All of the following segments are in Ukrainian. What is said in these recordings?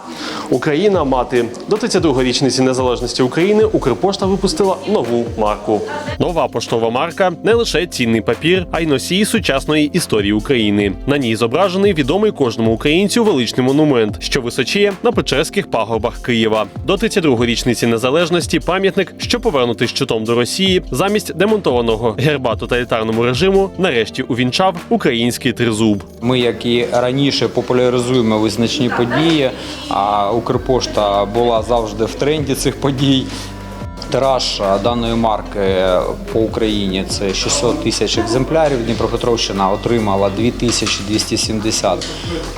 Oh. Україна мати до 32-ї річниці незалежності України Укрпошта випустила нову марку. Нова поштова марка не лише цінний папір, а й носій сучасної історії України. На ній зображений відомий кожному українцю величний монумент, що височіє на Печерських пагорбах Києва. До 32-ї річниці незалежності пам'ятник, що повернутий щитом до Росії, замість демонтованого герба тоталітарному режиму, нарешті увінчав український тризуб. Ми, як і раніше, популяризуємо визначні події. А Укрпошта була завжди в тренді цих подій. Тираж даної марки по Україні це 600 тисяч екземплярів. Дніпропетровщина отримала 2270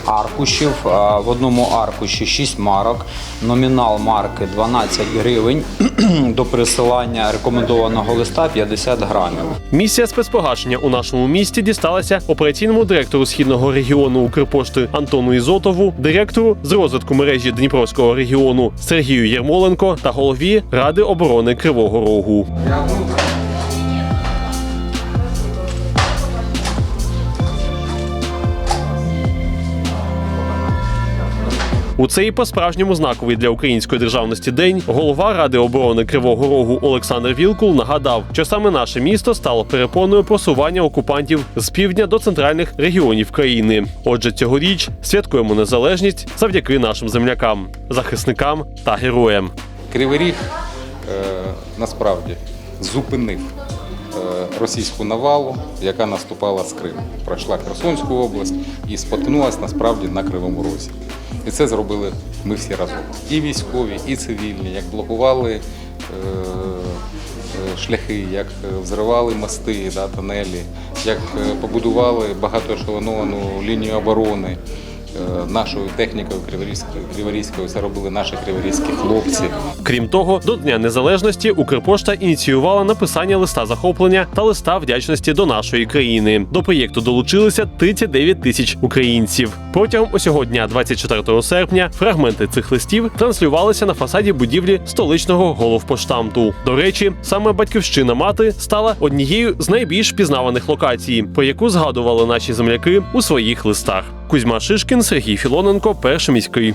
аркушів. В одному аркуші 6 марок. Номінал марки 12 гривень. До присилання рекомендованого листа 50 грамів. Місія спецпогашення у нашому місті дісталася операційному директору східного регіону Укрпошти Антону Ізотову, директору з розвитку мережі Дніпровського регіону Сергію Єрмоленко та голові Ради оборони Кривого Рогу. У цей по-справжньому знаковий для української державності день голова Ради оборони Кривого Рогу Олександр Вілкул нагадав, що саме наше місто стало перепоною просування окупантів з півдня до центральних регіонів країни. Отже, цьогоріч святкуємо незалежність завдяки нашим землякам, захисникам та героям. Кривий Ріг насправді зупинив е, російську навалу, яка наступала з Криму. Пройшла Херсонську область і споткнулася насправді на Кривому Розі. І це зробили ми всі разом. І військові, і цивільні, як блокували е, е, шляхи, як е, взривали мости, да, тунелі, як е, побудували багатоешелоновану лінію оборони. Е, Нашою технікою криворізькою, це робили наші криворізькі хлопці. Крім того, до Дня Незалежності Укрпошта ініціювала написання листа захоплення та листа вдячності до нашої країни. До проєкту долучилися 39 тисяч українців. Протягом усього дня, 24 серпня, фрагменти цих листів транслювалися на фасаді будівлі столичного головпоштамту. До речі, саме батьківщина мати стала однією з найбільш пізнаваних локацій, про яку згадували наші земляки у своїх листах. Кузьма Шишкін, Сергій Філоненко, перший міський.